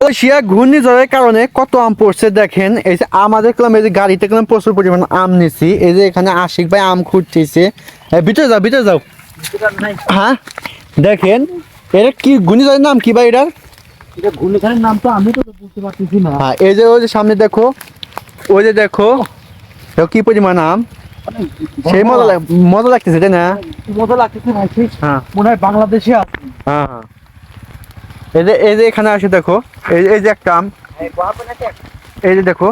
Malaysia ঘূর্ণিঝড়ের কারণে কত আম পড়ছে দেখেন এই যে আমাদের দেখলাম এই যে গাড়িতে দেখলাম প্রচুর পরিমাণ আম নিছি এই যে এখানে আশিক ভাই আম খুঁজতেছে ভিতরে যাও ভিতরে যাও। হ্যাঁ দেখেন এটা কি ঘূর্ণিঝড়ের নাম কি ভাই এটার? এটা ঘূর্ণিঝড়ের নাম তো আমি তো বুঝতে পারতেছি না। হ্যাঁ এই যে ওই যে সামনে দেখো ওই যে দেখো দেখো কি পরিমাণ আম? সেই মজা মজা লাগতেছে তাই না? মজা লাগতেছে ভাই হ্যাঁ। মনে হয় বাংলাদেশে আছে। হ্যাঁ হ্যাঁ। এই যে এই যে এখানে আসে দেখো এই এই যে একটা আম এই যে দেখো।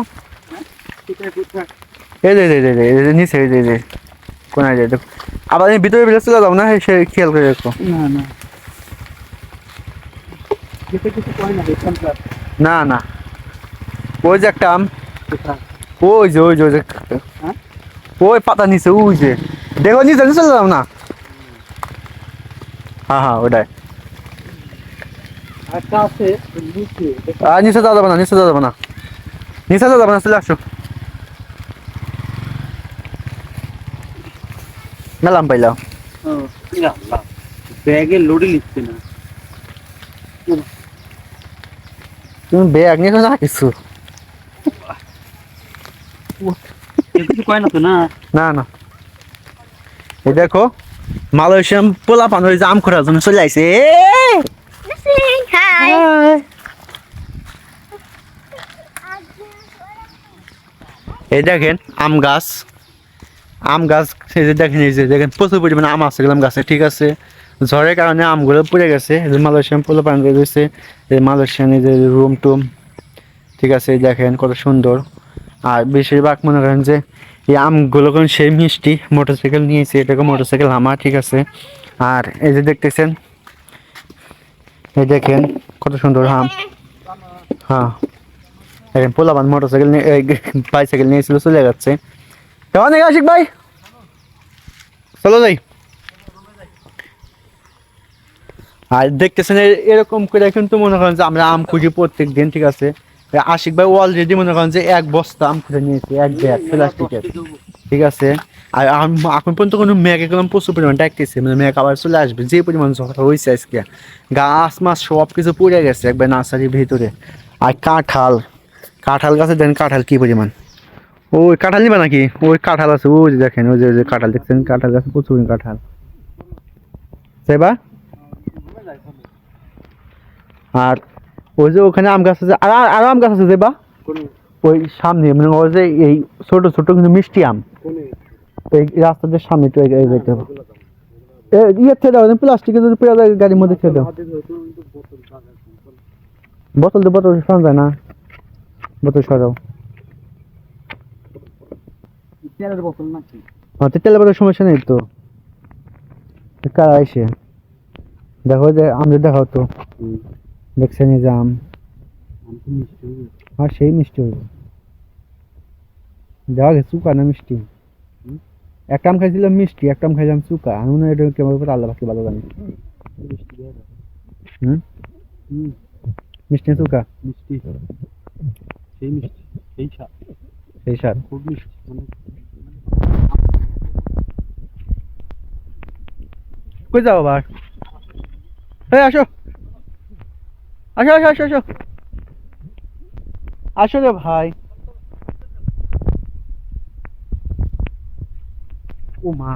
এই যে এই যে এই যে নিচে এই যে এই যে কোনায় যে দেখো। আবার ভিতরে চলে যাব না সে খেয়াল করে দেখো না না। না না। ওই যে একটা আম ওই যে ওই যে ওই যে হ্যাঁ? ওই পাতা নিচে ওই যে। দেখো নিচে চলে যাব না। হ্যাঁ হ্যাঁ ওটাই নিচে যাওয়া যাবে না নিচে যাওয়া যাবে না। নিচে যাওয়া যাবে না চলে আসো। মেলাম পাইলাম। ব্যাগে লোডে লিখছে না। তুমি ব্যাগ নিয়ে না কিছু। কিছু কয় না তো না? না না। এই দেখো মালয়েশিয়ান পোলা পান হয়ে আম খোরার জন্য চলে আইছে। এই দেখেন আম গাছ। আম গাছ, এই যে দেখেন, এই যে দেখেন, প্রচুর পরিমাণে আম আছে গেলাম গাছে, ঠিক আছে? ঝড়ের কারণে আমগুলো পড়ে গেছে যে মালয়েশিয়ান পোলা পান রয়েছে এই মালয়েশিয়ান, এই যে রুম টুম, ঠিক আছে? দেখেন, কত সুন্দর। আর বেশিরভাগ মনে করেন যে এই আমগুলো কোন সেই মিষ্টি, মোটরসাইকেল নিয়েছি এটাকে মোটরসাইকেল আমার ঠিক আছে? আর এই যে দেখতেছেন, এই দেখেন, কত সুন্দর আম। হ্যাঁ। দেখেন পোলাবান মোটরসাইকেল নিয়ে বাইসাইকেল নিয়েছিল চলে যাচ্ছে। আছে আশিক ভাই। চলো যাই। আর দেখতেছেন এরকম করে কিন্তু মনে করেন যে আমরা আম খুঁজি প্রত্যেক দিন ঠিক আছে? আশিক ভাই অলরেডি মনে করেন যে এক বস্তা আম খুঁজে নিয়েছে, এক ব্যাগ প্লাস্টিকের ঠিক আছে? আর এখন পর্যন্ত কোনো মেঘ একদম প্রচুর পরিমাণ ডাকতেছে মানে মেঘ আবার চলে আসবে, যে পরিমাণ ঝড় হয়েছে আজকে। গাছ, মাছ সব কিছু পুড়ে গেছে একবার নার্সারির ভিতরে। আর কাঁঠাল কাঁঠাল গাছে দেন কাঁঠাল কি পরিমাণ? ওই কাঁঠাল নিবা নাকি? ওই কাঁঠাল আছে ওই যে দেখেন ওই যে যে কাঁঠাল দেখছেন? কাঁঠাল গাছে প্রচুর কাঁঠাল। সেবা? আর ওই যে ওখানে আম গাছ আছে আর আর- আরও আম গাছ আছে দেবা ওই সামনে মানে ওই যে এই ছোট ছোট কিন্তু মিষ্টি আম। এই রাস্তাদের সামনে একটু এগিয়ে যেতে হবে। ইয়ে থেকে দাও প্লাস্টিকের যদি পেয়ে যায় গাড়ির মধ্যে খেয়ে দাও। বোতল তো বোতল সরানো যায় না। বোতল সরাও। তেলের বোতল নাকি? হ্যাঁ তো তেলে বোতল সমস্যা নেই তো। কারা এসে দেখো যে আমরা দেখাও তো। দেখছেন যে আম? আর সেই মিষ্টি হইব দেওয়া গেছে চুকা না মিষ্টি? একটা আম খাইছিলাম মিষ্টি একটা আম খাইলাম চুকা। আমি মনে হয় এটা কেমন করে আল্লাহ বাকি ভালো জানি। মিষ্টি চুকা? মিষ্টি। সেই মিষ্টি সেই স্বাদ। সেই সার খুব মিষ্টি মানে কই যাও আবার? এই আসো। আসো আসো আসো আসো। আসো রে ভাই। ও মা